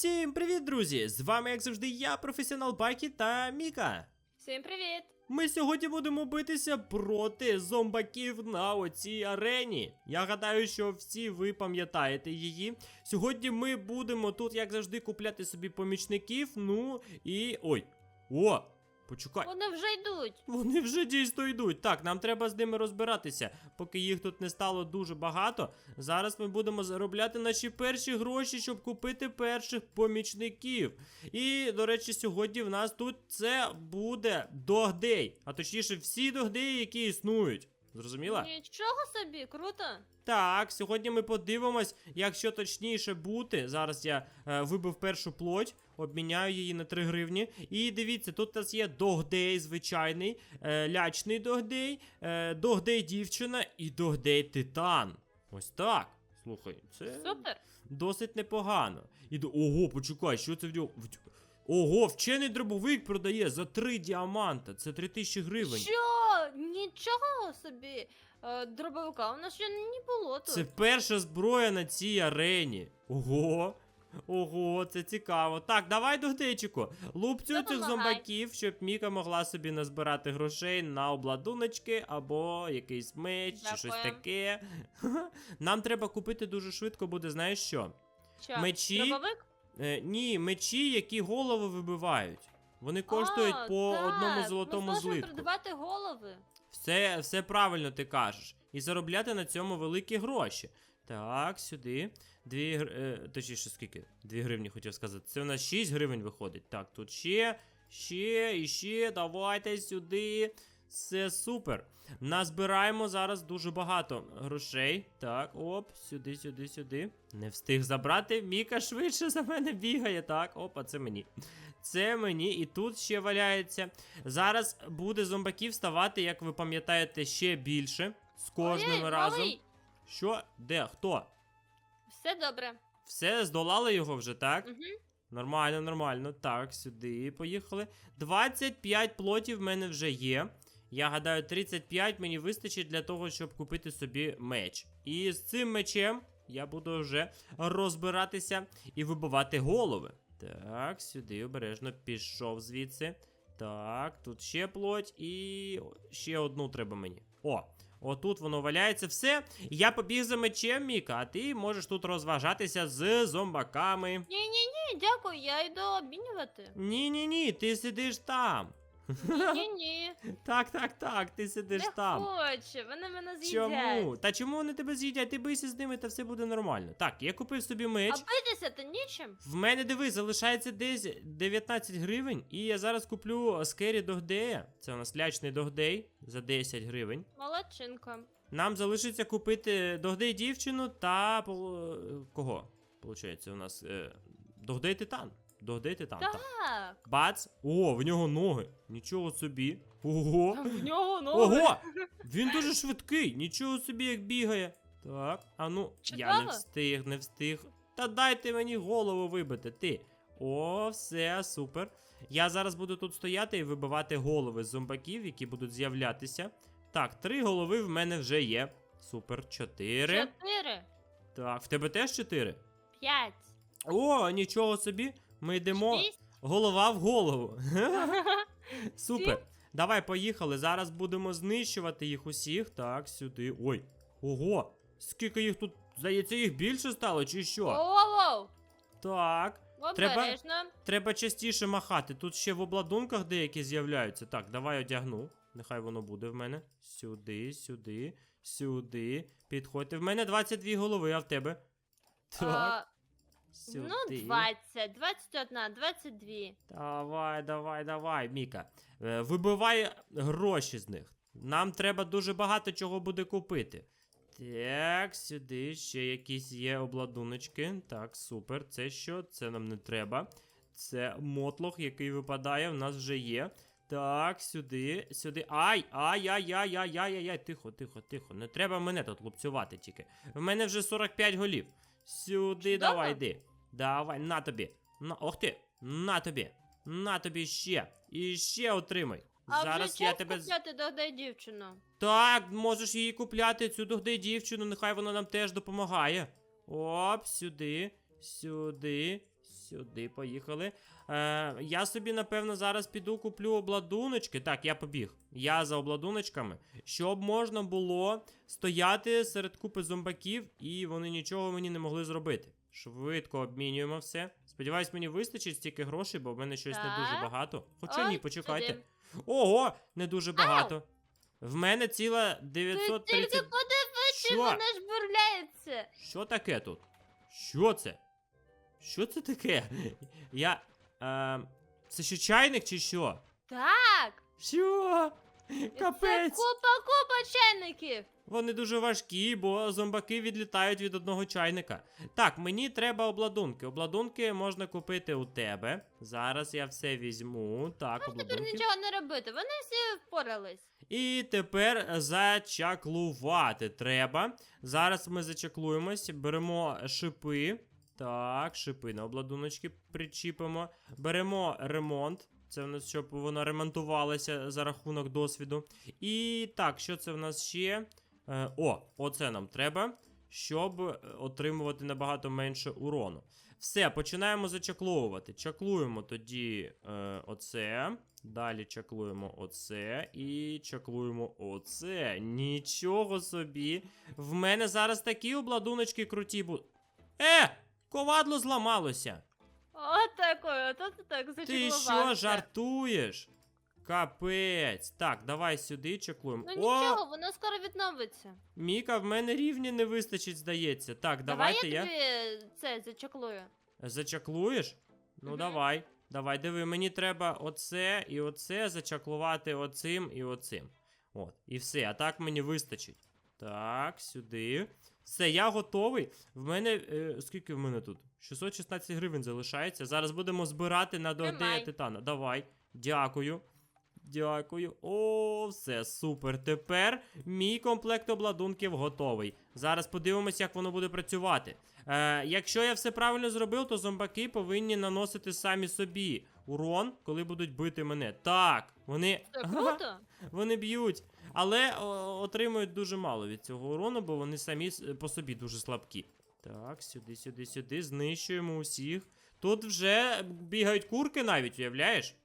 Всім привіт, друзі! З вами, як завжди, я, професіонал Бакі та Міка. Всім привіт! Ми сьогодні будемо битися проти зомбаків на оцій арені. Я гадаю, що всі ви пам'ятаєте її. Сьогодні ми будемо тут, як завжди, купляти собі помічників. Ну і. Ой! О! Почекай! Вони вже йдуть. Вони вже дійсно йдуть. Так, нам треба з ними розбиратися, поки їх тут не стало дуже багато. Зараз ми будемо заробляти наші перші гроші, щоб купити перших помічників. І, до речі, сьогодні в нас тут це буде догдей. А точніше, всі догдеї, які існують. Зрозуміла? Нічого собі, круто. Так, сьогодні ми подивимось, якщо точніше бути. Зараз я е, вибив першу плоть, обміняю її на 3 гривні. І дивіться, тут у нас є догдей звичайний, е, лячний догдей, е, догдей дівчина і догдей титан. Ось так. Слухай, це Супер. досить непогано. І до... Ого, почекай, що це в нього. Ого, вчений дробовик продає за 3 діаманта. Це 3000 гривень. Що? Нічого собі. Е, дробовика у нас ще не було тут. Це перша зброя на цій арені. Ого. Ого, це цікаво. Так, давай догдейчику. Лупцю цих Допомагай. зомбаків, щоб Міка могла собі назбирати грошей на обладуночки або якийсь меч чи щось Дякую. таке. Нам треба купити дуже швидко буде, знаєш що? Що? мечі? Дробовик? Е, ні, мечі, які голови вибивають. Вони коштують А, по так, одному золотому Ми злитку. придбати голови. Все, все правильно ти кажеш. І заробляти на цьому великі гроші. Так, сюди. Дві е, точніше, скільки? Дві гривні хотів сказати. Це у нас 6 гривень виходить. Так, тут ще, ще і ще. Давайте сюди. Все супер. Назбираємо зараз дуже багато грошей. Так, оп, сюди, сюди, сюди. Не встиг забрати. Міка швидше за мене бігає. Так, опа, це мені. Це мені і тут ще валяється. Зараз буде зомбаків ставати, як ви пам'ятаєте, ще більше з кожним Ой, разом. малий, Що? Де? Хто? Все добре. Все, здолали його вже, так? Угу. Нормально, нормально. Так, сюди поїхали. 25 плотів в мене вже є. Я гадаю, 35 мені вистачить для того, щоб купити собі меч. І з цим мечем я буду вже розбиратися і вибивати голови. Так, сюди обережно пішов звідси. Так, тут ще плоть і ще одну треба мені. О, отут воно валяється. Все. Я побіг за мечем, Міка, а ти можеш тут розважатися з зомбаками. Ні, ні, дякую, я йду обмінювати. Ні, ні, ні, ти сидиш там. Ні, ні. Так, так, так, ти сидиш Не там. хочу, вони мене з'їдять. Чому? Та чому вони тебе з'їдять? Ти бийся з ними, та все буде нормально. Так, я купив собі меч. А битися то нічим. В мене диви, залишається десь 19 гривень, і я зараз куплю скері догдея. Це у нас лячний догдей за 10 гривень. Молодчинка. Нам залишиться купити догдей дівчину та е, кого? Получається, у нас е, догдей титан. Догдей титан. Так. Так. Бац! О, в нього ноги. Нічого собі. Ого! В нього ноги. Ого! Він дуже швидкий, нічого собі як бігає. Так, а ну, я не встиг, не встиг. Та дайте мені голову вибити, ти. О, все, супер. Я зараз буду тут стояти і вибивати голови з зомбаків, які будуть з'являтися. Так, три голови в мене вже є. Супер, чотири. Чотири. Так, в тебе теж чотири? П'ять. О, нічого собі. Ми йдемо Шість. голова в голову. Супер. Давай, поїхали. Зараз будемо знищувати їх усіх. Так, сюди. Ой. Ого! Скільки їх тут. Здається, їх більше стало, чи що? Воу-воу. Так. Треба- Треба частіше махати. Тут ще в обладунках деякі з'являються. Так, давай одягну. Нехай воно буде в мене. Сюди, сюди, сюди. Підходьте. В мене 22 голови, а в тебе? Так. Сюди. ну, 20, 21, 22. Давай, давай, давай, Міка. Е, Вибивай гроші з них. Нам треба дуже багато чого буде купити. Так, сюди ще якісь є обладуночки. Так, супер. Це що? Це нам не треба. Це мотлох, який випадає, в нас вже є. Так, сюди, сюди. Ай! Ай, ай, ай, ай, ай, ай, ай, тихо, тихо, тихо. Не треба мене тут лупцювати тільки. В мене вже 45 голів. Сюди, Чудово. давай, йди. Давай, на тобі. На, ох ти, на тобі. На тобі ще. І ще отримай. А Зараз вже я час тебе. з- купляти догадай дівчину. Так, можеш її купляти, цю догди дівчину, нехай вона нам теж допомагає. Оп, сюди, сюди, сюди, поїхали. Е, я собі, напевно, зараз піду куплю обладуночки. Так, я побіг. Я за обладуночками, щоб можна було стояти серед купи зомбаків, і вони нічого мені не могли зробити. Швидко обмінюємо все. Сподіваюсь, мені вистачить стільки грошей, бо в мене щось не дуже багато. Хоча ні, почекайте. сюди. Ого, не дуже багато. В мене ціла Ти тільки подивись, Що? вона ж бурляється. Що таке тут? Що це? Що це таке? Я. Е, це що чайник чи що? Так. Що? Це Капець! купа купа чайників. Вони дуже важкі, бо зомбаки відлітають від одного чайника. Так, мені треба обладунки. Обладунки можна купити у тебе. Зараз я все візьму. Так, Тепер обладунки. нічого не робити. Вони всі впорались. І тепер зачаклувати треба. Зараз ми зачаклуємось, беремо шипи. Так, шипи на обладуночки причіпимо. Беремо ремонт. Це в нас, щоб воно ремонтувалося за рахунок досвіду. І так, що це в нас ще? Е, о, оце нам треба, щоб е, отримувати набагато менше урону. Все, починаємо зачакловувати. Чаклуємо тоді е, оце. Далі чаклуємо оце і чаклуємо оце. Нічого собі. В мене зараз такі обладуночки круті будуть. Е! Ковадло зламалося. От такою, то ти так Ти що, жартуєш? Капець. Так, давай сюди чаклуємо. Ну О, нічого, воно скоро відновиться. Міка, в мене рівні не вистачить, здається. Так, Давай давайте я я. тобі це зачеклую. Зачаклуєш? Ну Мгм. давай. Давай, диви, мені треба оце і оце зачаклувати оцим і оцим. От, і все, а так мені вистачить. Так, сюди. Все, я готовий. В мене. Е, скільки в мене тут? 616 гривень залишається. Зараз будемо збирати на догдея Тримай. титана. Давай. Дякую. Дякую. О, все, супер. Тепер мій комплект обладунків готовий. Зараз подивимось, як воно буде працювати. Е, якщо я все правильно зробив, то зомбаки повинні наносити самі собі урон, коли будуть бити мене. Так, вони. Це Ага, вони б'ють. Але о, отримують дуже мало від цього урону, бо вони самі по собі дуже слабкі. Так, сюди, сюди, сюди. Знищуємо усіх. Тут вже бігають курки навіть, уявляєш?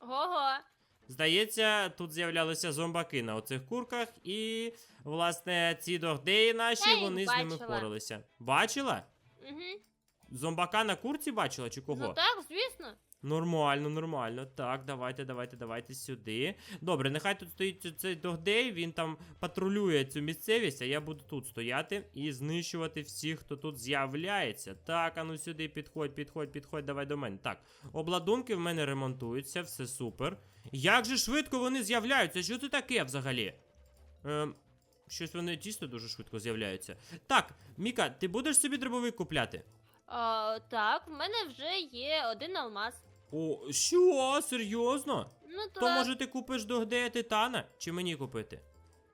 Ого. Здається, тут з'являлися зомбаки на оцих курках, і, власне, ці догдеї наші, Я їх вони з ними бачила. Бачила? Угу. Зомбака на курці бачила чи кого? Ну так, звісно. Нормально, нормально. Так, давайте, давайте, давайте сюди. Добре, нехай тут стоїть цей догдей, він там патрулює цю місцевість, а я буду тут стояти і знищувати всіх, хто тут з'являється. Так, а ну сюди підходь, підходь, підходь, давай до мене. Так, обладунки в мене ремонтуються, все супер. Як же швидко вони з'являються? Що це таке взагалі? Ем, щось вони дійсно дуже швидко з'являються. Так, Міка, ти будеш собі дробовик купляти? А, так, в мене вже є один алмаз. О, що? Серйозно? Ну так. То може ти купиш догдея титана? Чи мені купити?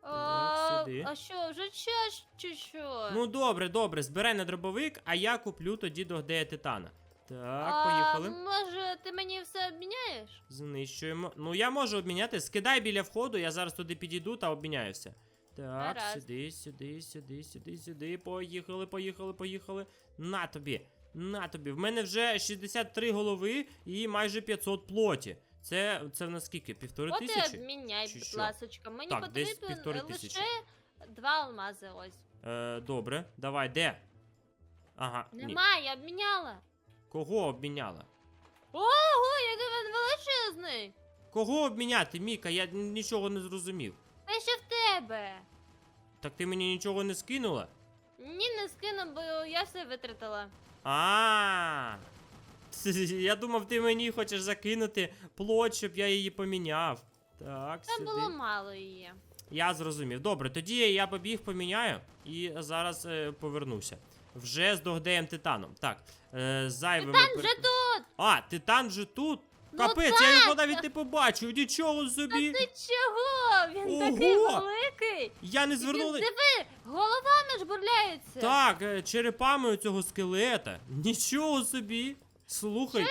а, сюди. а що, вже час чи що? Ну добре, добре, збирай на дробовик, а я куплю тоді догдея титана. Так, а, поїхали. Може, ти мені все обміняєш? Знищуємо. Ну я можу обміняти. Скидай біля входу, я зараз туди підійду та обміняю все. Так, Гаразд. сюди, сюди, сюди, сюди, сюди. Поїхали, поїхали, поїхали. На тобі. На тобі. В мене вже 63 голови і майже 500 плоті. Це, це в нас скільки? Півтори От і тисячі? обміняй, Чи будь що? ласочка. Мені Так, десь півтори тисячі. лише два алмази ось. Е, добре, давай, де? Ага, ні. Нема, я обміняла. Кого обміняла? Ого, який він величезний! Кого обміняти, Міка? Я нічого не зрозумів. Те, що в тебе. Так ти мені нічого не скинула? Ні, не скину, бо я все витратила. А. Я думав, ти мені хочеш закинути плоть, щоб я її поміняв. Так, Там сюди. було мало її. Я зрозумів. Добре, тоді я побіг поміняю і зараз е, повернуся. Вже з догдеєм титаном. Так, е, зайвими. Титан вже тут! А, титан вже тут? Ну Капець, я його так! навіть не побачив. Нічого собі. Ти чого? Він такий великий! Я не Він, диви, головами ж бурляється! Так, е, черепами у цього скелета. Нічого собі. Слухай, Ти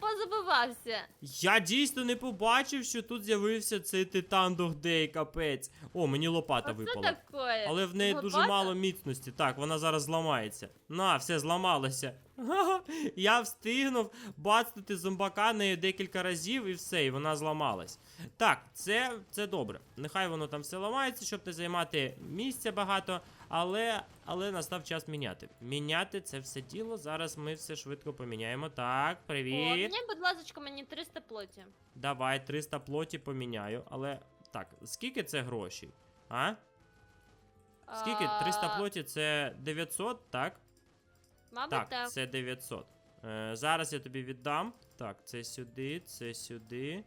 позабивався. я дійсно не побачив, що тут з'явився цей титан Догдей, капець. О, мені лопата Оце випала. такое. Але в неї дуже мало міцності. Так, вона зараз зламається. На, все зламалося. Я встигнув бацнути зомбака нею декілька разів і все, і вона зламалась. Так, це, це добре. Нехай воно там все ламається, щоб не займати місця багато, але, але настав час міняти. Міняти це все діло. Зараз ми все швидко поміняємо. Так, О, привіт. мені, будь ласка, мені 300 плоті. Давай, 300 плоті поміняю. Але так, скільки це грошей? А? Скільки? 300 плоті це 900, так? Мабуть, Так, так. це 900. Е, зараз я тобі віддам. Так, це сюди, це сюди.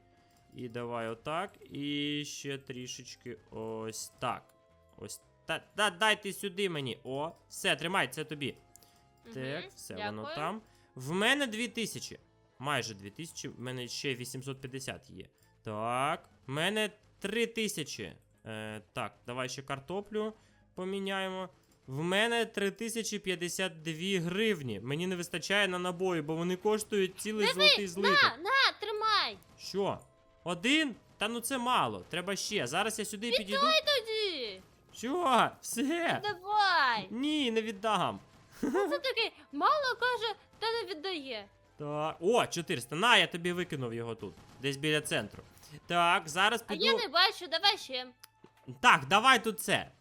І давай отак. І ще трішечки ось так. Ось та, та дайте сюди мені. О, все, тримай, це тобі. Мгм, Так, все, дякую. воно там. В мене 2000. Майже 2000, в мене ще 850 є. Так, в мене 3000. Е, так, давай ще картоплю поміняємо. В мене 3052 гривні. Мені не вистачає на набої, бо вони коштують цілий золотий злиток. На, на, тримай! Що? Один? Та ну це мало. Треба ще. Зараз я сюди підійду. Що? Все. Давай! Ні, не віддам. Це такий мало каже, та не віддає. Так. О, 400. На, я тобі викинув його тут. Десь біля центру. Так, зараз А піду. я не бачу, давай ще. Так, давай тут це.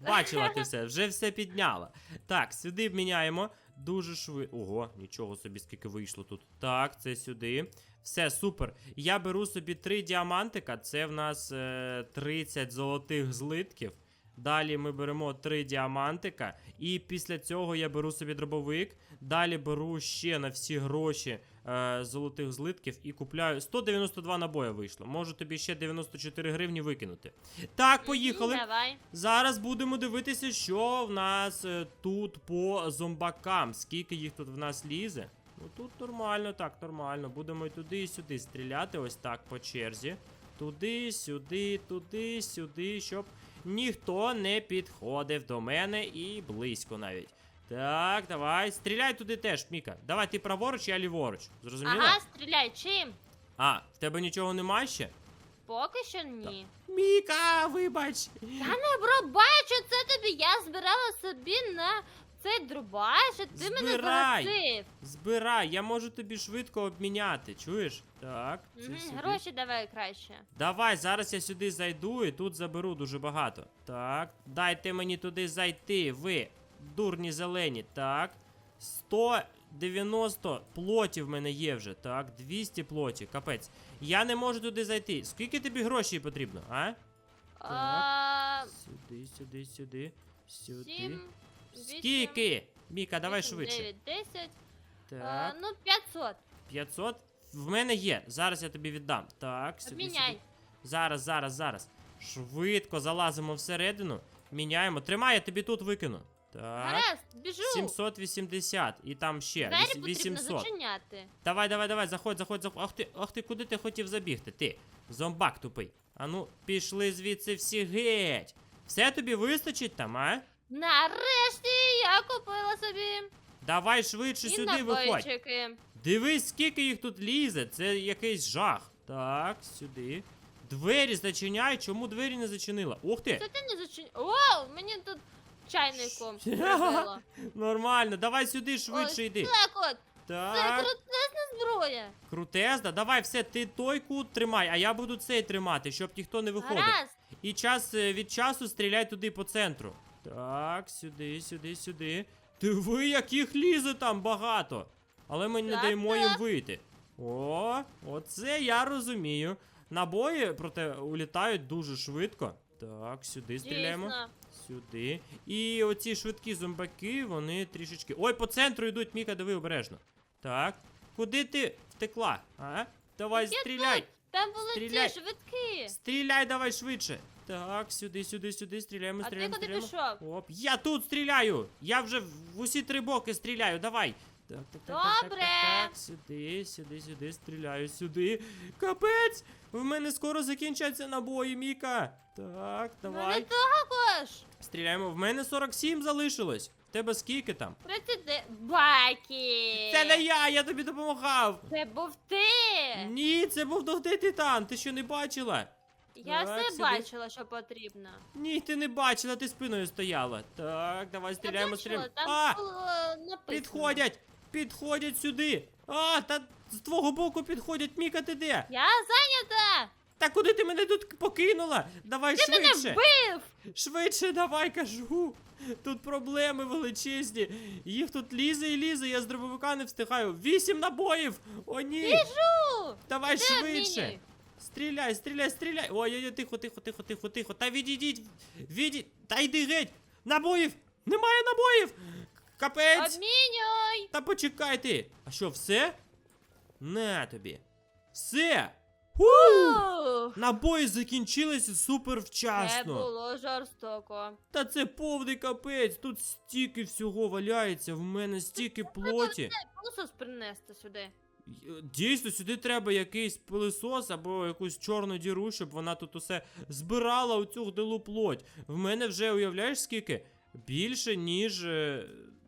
Бачила ти все, вже все підняла. Так, сюди міняємо. Дуже швидко. Ого, нічого собі, скільки вийшло тут. Так, це сюди. Все, супер. Я беру собі три діамантика. Це в нас е, 30 золотих злитків. Далі ми беремо три діамантика. І після цього я беру собі дробовик. Далі беру ще на всі гроші е, золотих злитків і купляю. 192 набоя вийшло. Можу тобі ще 94 гривні викинути. Так, поїхали. Давай. Зараз будемо дивитися, що в нас е, тут по зомбакам. Скільки їх тут в нас лізе. Ну тут нормально, так, нормально. Будемо і туди, і сюди стріляти, ось так по черзі. Туди, сюди, туди, сюди, щоб ніхто не підходив до мене і близько навіть. Так, давай. Стріляй туди теж, Міка. Давай ти праворуч, я ліворуч. Зрозуміло? Ага, стріляй, чим? А, в тебе нічого немає ще? Поки що ні. Міка, вибач. Я не пробачу це тобі. Я збирала собі на цей дробаш, а ти мене Збирай. Збирай, я можу тобі швидко обміняти, чуєш? Так, це Мгм, сюди. Гроші давай краще. Давай, зараз я сюди зайду і тут заберу дуже багато. Так, дайте мені туди зайти, ви, дурні зелені. Так. 190 плотів в мене є вже. Так, 200 плотів, капець. Я не можу туди зайти. Скільки тобі грошей потрібно, а? А, Сюди, сюди, сюди. Сюди. Сім, Скільки? Міка, давай швидше. дев'ять, десять. Так. А, ну, 500. 500. В мене є. Зараз я тобі віддам. Так, сюди. Обміняй. Сюди. Зараз, зараз, зараз. Швидко залазимо всередину. Міняємо. Тримай, я тобі тут викину. Так. Гаразд, біжу. 780. І там ще. Двері віс- потрібно 800. зачиняти. Давай, давай, давай, заходь, заходь, заходь. Ах ти, ах ти, куди ти хотів забігти? Ти. Зомбак тупий. Ану, пішли звідси всі геть. Все тобі вистачить там, а? Нарешті я купила собі. Давай швидше І сюди виходь. набойчики. Дивись, скільки їх тут лізе. Це якийсь жах. Так, сюди. Двері зачиняй. Чому двері не зачинила? Ух ти! Це ти не зачин... О, мені тут чайником прибило. Нормально, давай сюди швидше Ось йди. Так от, це Так, крутесна зброя. крутезда. Давай все, ти той кут тримай, а я буду цей тримати, щоб ніхто не виходив. Гаразд. І час е, від часу стріляй туди по центру. Так, сюди, сюди, сюди. Диви, яких лізе там багато. Але ми не Так, даємо їм вийти. О, оце я розумію. Набої, проте, улітають дуже швидко. Так, сюди стріляємо. Дійсно. Сюди. І оці швидкі зомбаки, вони трішечки. Ой, по центру йдуть, Міка, диви обережно. Так. Куди ти втекла? А? Давай Я стріляй! тут. Там були Стріляй. ці швидкі. Стріляй давай швидше. Так, сюди, сюди, сюди, стріляємо, А ти стріляємо, куди стріляємо. пішов? Оп, я тут стріляю! Я вже в усі три боки стріляю, давай. Так, так, так, так, так, Добре. так, так, сюди, сюди, сюди, стріляю, сюди. Капець! В мене скоро закінчаться набої, Міка. Так, Мене давай. також. Стріляємо. В мене 47 залишилось. В тебе скільки там? 30 баки. Це не я, я тобі допомагав. Це був ти. Ні, це був догти титан, ти що не бачила? Я Так, все сюди. бачила, що потрібно. Ні, ти не бачила, ти спиною стояла. Так, давай стріляємо, стріляємо. там А! було написано. Підходять! підходять сюди. А, та з твого боку підходять, Міка, ти де? Я зайнята! Та куди ти мене тут покинула? Давай Ти мене швидше. вбив! Швидше давай, кажу. Тут проблеми величезні. Їх тут лізе і лізе, я з дробовика не встигаю. Вісім набоїв! О, ні! Біжу! Давай Де швидше! мені? Стріляй, стріляй, стріляй! Ой-ой-ой, тихо, тихо, тихо, тихо, тихо. Та відійдіть! Відійдіть! Та йди геть! Набоїв! Немає набоїв! Капець! Обмінюй! Та почекай ти! А що, все? На тобі. Все! Ху! Набої закінчилися супер Це вчасно. було жорстоко. Та це повний капець. Тут стільки всього валяється, в мене стільки плоті. Принести сюди. Й- Дійсно, сюди треба якийсь пилисос або якусь чорну діру, щоб вона тут усе збирала оцю гнилу плоть. В мене вже уявляєш скільки? Більше, ніж е,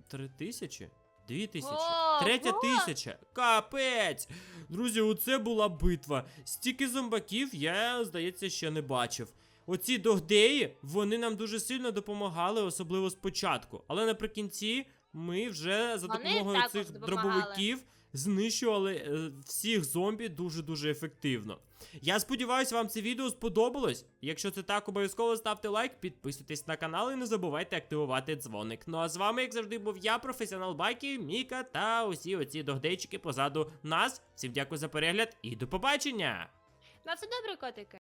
три тисячі? Дві тисячі. Третя тисяча. Капець! Друзі, оце була битва. Стільки зомбаків я, здається, ще не бачив. Оці догдеї, вони нам дуже сильно допомагали, особливо спочатку. Але наприкінці ми вже за допомогою цих допомагали. дробовиків знищували е, всіх зомбі дуже-дуже ефективно. Я сподіваюся, вам це відео сподобалось. Якщо це так, обов'язково ставте лайк, підписуйтесь на канал і не забувайте активувати дзвоник. Ну а з вами, як завжди, був я, професіонал Байки, Міка та усі оці догдейчики позаду нас. Всім дякую за перегляд і до побачення! На все добре, котики.